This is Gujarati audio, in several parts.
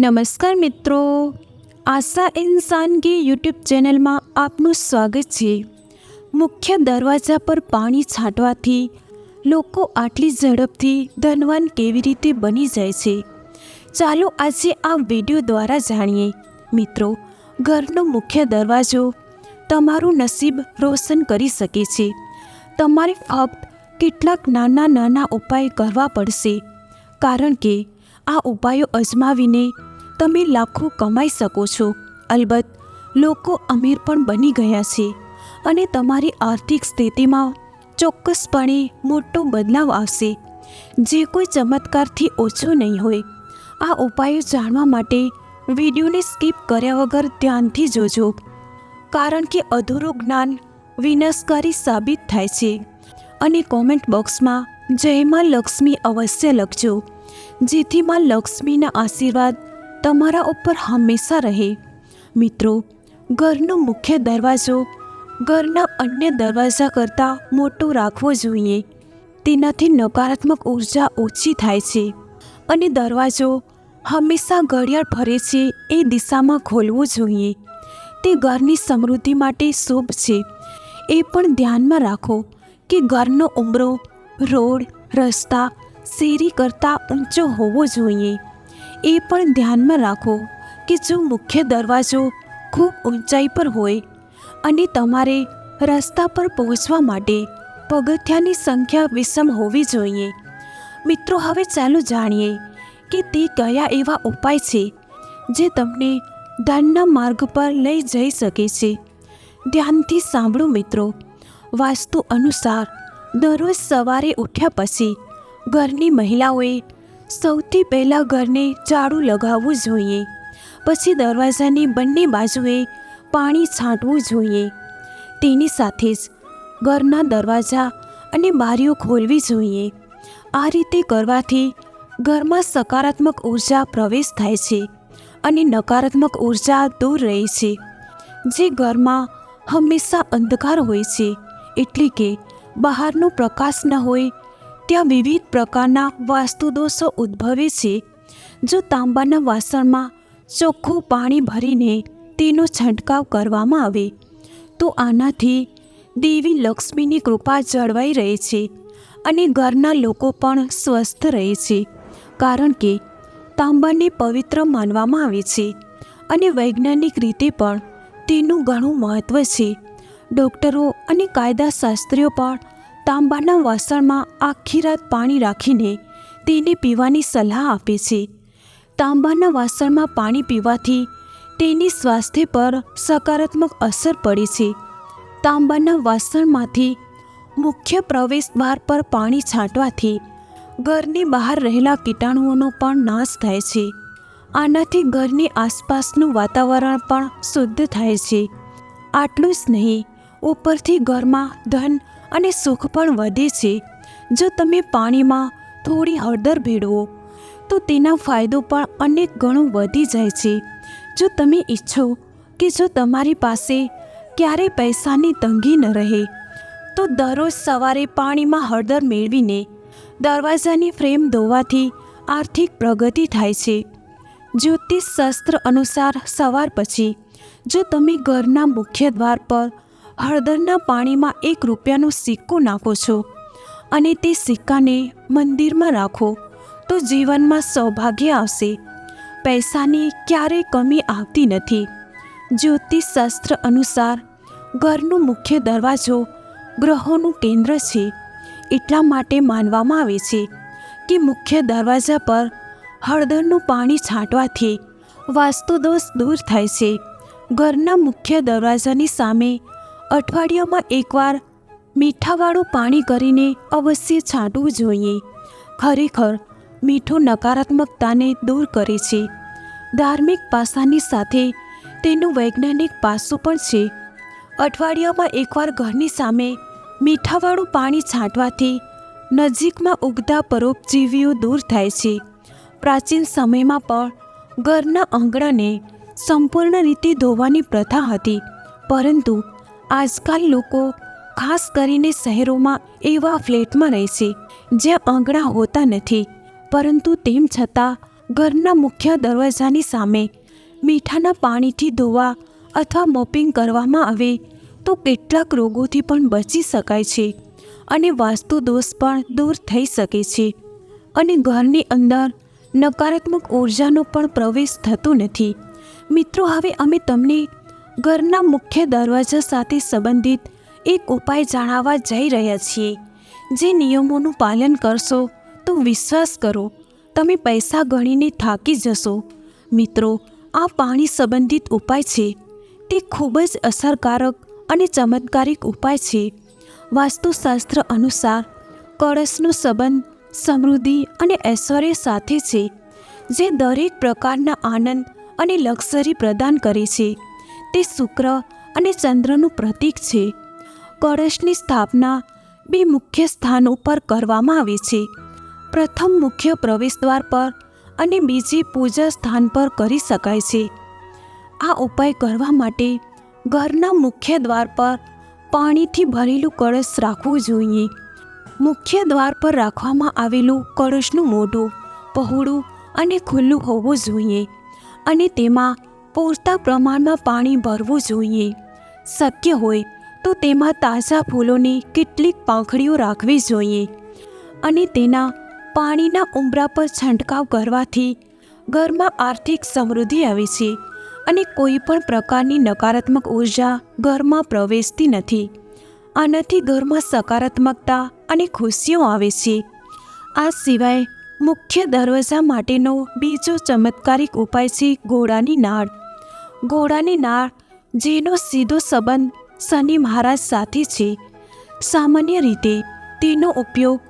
નમસ્કાર મિત્રો. આશા ઇન્સાનગી યુટ્યુબ ચેનલમાં આપનું સ્વાગત છે. મુખ્ય દરવાજા પર પાણી છાંટવાથી લોકો આટલી ઝડપથી ધનવાન કેવી રીતે બની જાય છે? ચાલો આજે આ વીડિયો દ્વારા જાણીએ. મિત્રો, ઘરનો મુખ્ય દરવાજો તમારું નસીબ રોશન કરી શકે છે. તમારે ફક્ત કેટલાક નાના નાના ઉપાય કરવા પડશે. કારણ કે આ ઉપાયો અજમાવીને તમે લાખો કમાઈ શકો છો. અલબત્ત, લોકો અમીર પણ બની ગયા છે અને તમારી આર્થિક સ્થિતિમાં ચોક્કસપણે મોટો બદલાવ આવશે. જે કોઈ ચમત્કારથી ઓછો નહીં હોય. આ ઉપાયો જાણવા માટે વિડીયોને સ્કીપ કર્યા વગર ધ્યાનથી જોજો. કારણ કે અધૂરું જ્ઞાન વિનાશકારી સાબિત થાય છે. અને કોમેન્ટ બોક્સમાં જય માં લક્ષ્મી અવશ્ય લખજો. જેથી માં લક્ષ્મીના આશીર્વાદ તમારા ઉપર હંમેશા રહે. મિત્રો, ઘરનો મુખ્ય દરવાજો ઘરના અન્ય દરવાજા કરતાં મોટો રાખવો જોઈએ. તેનાથી નકારાત્મક ઊર્જા ઓછી થાય છે અને દરવાજો હંમેશા ઘડિયાળ ફરે છે એ દિશામાં ખોલવો જોઈએ. તે ઘરની સમૃદ્ધિ માટે શુભ છે. એ પણ ધ્યાનમાં રાખો કે ઘરનો ઉમરો, રોડ, રસ્તા, શેરી કરતાં ઊંચો હોવો જોઈએ. એ પણ ધ્યાનમાં રાખો કે જો મુખ્ય દરવાજો ખૂબ ઊંચાઈ પર હોય અને તમારે રસ્તા પર પહોંચવા માટે પગથિયાની સંખ્યા વિષમ હોવી જોઈએ. મિત્રો, હવે ચાલો જાણીએ કે તે કયા એવા ઉપાય છે જે તમને ધનના માર્ગ પર લઈ જઈ શકે છે. ધ્યાનથી સાંભળો મિત્રો, વાસ્તુ અનુસાર દરરોજ સવારે ઉઠ્યા પછી ઘરની મહિલાઓએ સૌથી પહેલાં ઘરને ઝાડુ લગાવવું જોઈએ. પછી દરવાજાની બંને બાજુએ પાણી છાંટવું જોઈએ. તેની સાથે જ ઘરના દરવાજા અને બારીઓ ખોલવી જોઈએ. આ રીતે કરવાથી ઘરમાં સકારાત્મક ઊર્જા પ્રવેશ થાય છે અને નકારાત્મક ઊર્જા દૂર રહે છે. જે ઘરમાં હંમેશા અંધકાર હોય છે, એટલે કે બહારનો પ્રકાશ ન હોય ત્યાં વિવિધ પ્રકારના વાસ્તુદોષો ઉદ્ભવે છે. જો તાંબાના વાસણમાં ચોખ્ખું પાણી ભરીને તેનો છંટકાવ કરવામાં આવે, તો આનાથી દેવી લક્ષ્મીની કૃપા જળવાઈ રહે છે અને ઘરના લોકો પણ સ્વસ્થ રહે છે, કારણ કે તાંબાને પવિત્ર માનવામાં આવે છે અને વૈજ્ઞાનિક રીતે પણ તેનું ઘણું મહત્ત્વ છે. ડૉક્ટરો અને કાયદાશાસ્ત્રીઓ પણ તાંબાના વાસણમાં આખી રાત પાણી રાખીને તેને પીવાની સલાહ આપે છે. તાંબાના વાસણમાં પાણી પીવાથી તેની સ્વાસ્થ્ય પર સકારાત્મક અસર પડે છે. તાંબાના વાસણમાંથી મુખ્ય પ્રવેશ દ્વાર પર પાણી છાંટવાથી ઘરની બહાર રહેલા કીટાણુઓનો પણ નાશ થાય છે. આનાથી ઘરની આસપાસનું વાતાવરણ પણ શુદ્ધ થાય છે. આટલું જ નહીં, ઉપરથી ઘરમાં ધન અને સુખ પણ વધે છે. જો તમે પાણીમાં થોડી હળદર ભેળવો, તો તેના ફાયદો પણ અનેક ગણો વધી જાય છે. જો તમે ઈચ્છો કે જો તમારી પાસે ક્યારેય પૈસાની તંગી ન રહે, તો દરરોજ સવારે પાણીમાં હળદર મેળવીને દરવાજાની ફ્રેમ ધોવાથી આર્થિક પ્રગતિ થાય છે. જ્યોતિષ શાસ્ત્ર અનુસાર સવાર પછી, જો તમે ઘરના મુખ્ય દ્વાર પર હળદરના પાણીમાં એક રૂપિયાનો સિક્કો નાખો છો અને તે સિક્કાને મંદિરમાં રાખો તો જીવનમાં સૌભાગ્ય આવશે. પૈસાની ક્યારેય કમી આવતી નથી. જ્યોતિષ શાસ્ત્ર અનુસાર ઘરનું મુખ્ય દરવાજો ગ્રહોનું કેન્દ્ર છે. એટલા માટે માનવામાં આવે છે કે મુખ્ય દરવાજા પર હળદરનું પાણી છાંટવાથી વાસ્તુદોષ દૂર થાય છે. ઘરના મુખ્ય દરવાજાની સામે અઠવાડિયામાં એકવાર મીઠાવાળું પાણી કરીને અવશ્ય છાંટવું જોઈએ. ખરેખર, મીઠું નકારાત્મકતાને દૂર કરે છે. ધાર્મિક પાસાની સાથે તેનું વૈજ્ઞાનિક પાસું પણ છે. અઠવાડિયામાં એકવાર ઘરની સામે મીઠાવાળું પાણી છાંટવાથી નજીકમાં ઉગતા પરોપજીવીઓ દૂર થાય છે. પ્રાચીન સમયમાં પણ ઘરના આંગણાને સંપૂર્ણ રીતે ધોવાની પ્રથા હતી, પરંતુ આજકાલ લોકો ખાસ કરીને શહેરોમાં એવા ફ્લેટમાં રહે છે જ્યાં આંગણા હોતા નથી. પરંતુ તેમ છતાં, ઘરના મુખ્ય દરવાજાની સામે મીઠાના પાણીથી ધોવા અથવા મોપિંગ કરવામાં આવે તો કેટલાક રોગોથી પણ બચી શકાય છે અને વાસ્તુ દોષ પણ દૂર થઈ શકે છે અને ઘરની અંદર નકારાત્મક ઉર્જાનો પણ પ્રવેશ થતો નથી. મિત્રો, હવે અમે તમને ઘરના મુખ્ય દરવાજા સાથે સંબંધિત એક ઉપાય જણાવવા જઈ રહ્યા છીએ. જે નિયમોનું પાલન કરશો, તો વિશ્વાસ કરો, તમે પૈસા ગણીને થાકી જશો. મિત્રો, આ પાણી સંબંધિત ઉપાય છે. તે ખૂબ જ અસરકારક અને ચમત્કારિક ઉપાય છે. વાસ્તુશાસ્ત્ર અનુસાર, કળશનો સંબંધ, સમૃદ્ધિ અને ઐશ્વર્ય સાથે છે, જે દરેક પ્રકારના આનંદ અને લક્ઝરી પ્રદાન કરે છે. તે શુક્ર અને ચંદ્રનું પ્રતીક છે. કળશની સ્થાપના બે મુખ્ય સ્થાન ઉપર કરવામાં આવે છે. પ્રથમ મુખ્ય પ્રવેશદ્વાર પર અને બીજી પૂજા સ્થાન પર કરી શકાય છે. આ ઉપાય કરવા માટે ઘરના મુખ્ય દ્વાર પર પાણીથી ભરેલું કળશ રાખવું જોઈએ. મુખ્ય દ્વાર પર રાખવામાં આવેલું કળશનું મોઢું પહોળું અને ખુલ્લું હોવું જોઈએ અને તેમાં પૂરતા પ્રમાણમાં પાણી ભરવું જોઈએ. શક્ય હોય તો તેમાં તાજા ફૂલોની કેટલીક પાંખડીઓ રાખવી જોઈએ અને તેના પાણીના ઉંબરા પર છંટકાવ કરવાથી ઘરમાં આર્થિક સમૃદ્ધિ આવે છે અને કોઈ પણ પ્રકારની નકારાત્મક ઊર્જા ઘરમાં પ્રવેશતી નથી. આનાથી ઘરમાં સકારાત્મકતા અને ખુશીઓ આવે છે. આ સિવાય મુખ્ય દરવાજા માટેનો બીજો ચમત્કારિક ઉપાય છે ઘોડાની નાળ. ઘોડાની નાળ, જેનો સીધો સંબંધ શનિ મહારાજ સાથે છે. સામાન્ય રીતે તેનો ઉપયોગ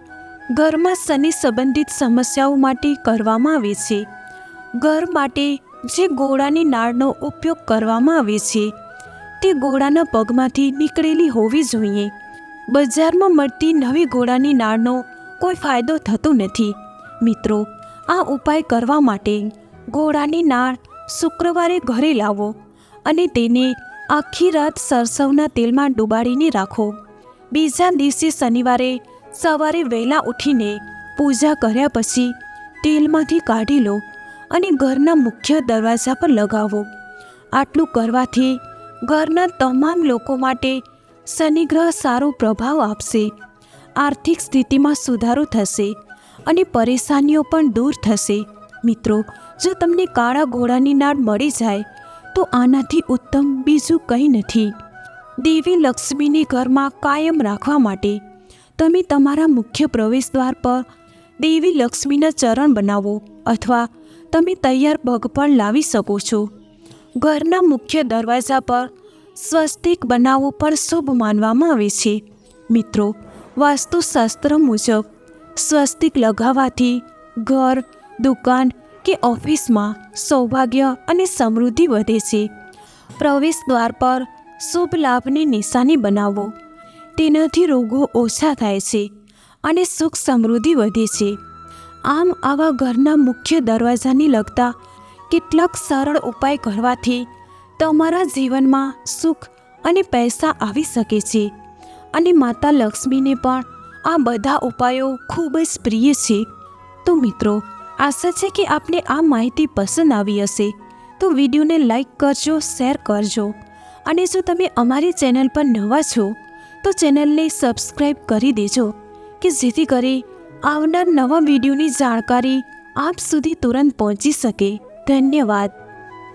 ઘરમાં શનિ સંબંધિત સમસ્યાઓ માટે કરવામાં આવે છે. ઘર માટે જે ઘોડાની નાળનો ઉપયોગ કરવામાં આવે છે, તે ઘોડાના પગમાંથી નીકળેલી હોવી જોઈએ. બજારમાં મળતી નવી ઘોડાની નાળનો કોઈ ફાયદો થતો નથી. મિત્રો, આ ઉપાય કરવા માટે ઘોડાની નાળ શુક્રવારે ઘરે લાવો અને તેને આખી રાત સરસવના તેલમાં ડુબાડીને રાખો. બીજા દિવસે શનિવારે સવારે વહેલા ઉઠીને પૂજા કર્યા પછી તેલમાંથી કાઢી લો અને ઘરના મુખ્ય દરવાજા પર લગાવો. આટલું કરવાથી ઘરના તમામ લોકો માટે શનિગ્રહ સારો પ્રભાવ આપશે. આર્થિક સ્થિતિમાં સુધારો થશે અને પરેશાનીઓ પણ દૂર થશે. મિત્રો જો તમને કાળા ઘોડાની નાળ મળી જાય, તો આનાથી ઉત્તમ બીજું કંઈ નથી. દેવી લક્ષ્મીને ઘરમાં કાયમ રાખવા માટે તમે તમારા મુખ્ય પ્રવેશદ્વાર પર દેવી લક્ષ્મીના ચરણ બનાવો અથવા તમે તૈયાર પગ પણ લાવી શકો છો. ઘરના મુખ્ય દરવાજા પર સ્વસ્તિક બનાવવું પણ શુભ માનવામાં આવે છે. મિત્રો, વાસ્તુશાસ્ત્ર મુજબ સ્વસ્તિક લગાવવાથી ઘર, દુકાન કે ઓફિસમાં સૌભાગ્ય અને સમૃદ્ધિ વધે છે. પ્રવેશ દ્વાર પર શુભ લાભની નિશાની બનાવો. તેનાથી રોગો ઓછા થાય છે અને સુખ સમૃદ્ધિ વધે છે. આમ આવા ઘરના મુખ્ય દરવાજાને લગતા કેટલાક સરળ ઉપાય કરવાથી તમારા જીવનમાં સુખ અને પૈસા આવી શકે છે. અને માતા લક્ષ્મીને પણ આ બધા ઉપાયો ખૂબ જ પ્રિય છે. તો મિત્રો આશા છે કે આપને આ માહિતી પસંદ આવી હશે. તો વિડીયોને લાઇક કરજો, શેર કરજો. અને જો તમે અમારી ચેનલ પર નવા છો, તો ચેનલને સબસ્ક્રાઈબ કરી દેજો, કે જેથી કરી આવનાર નવા વિડીયોની જાણકારી આપ સુધી તુરંત પહોંચી શકે. ધન્યવાદ.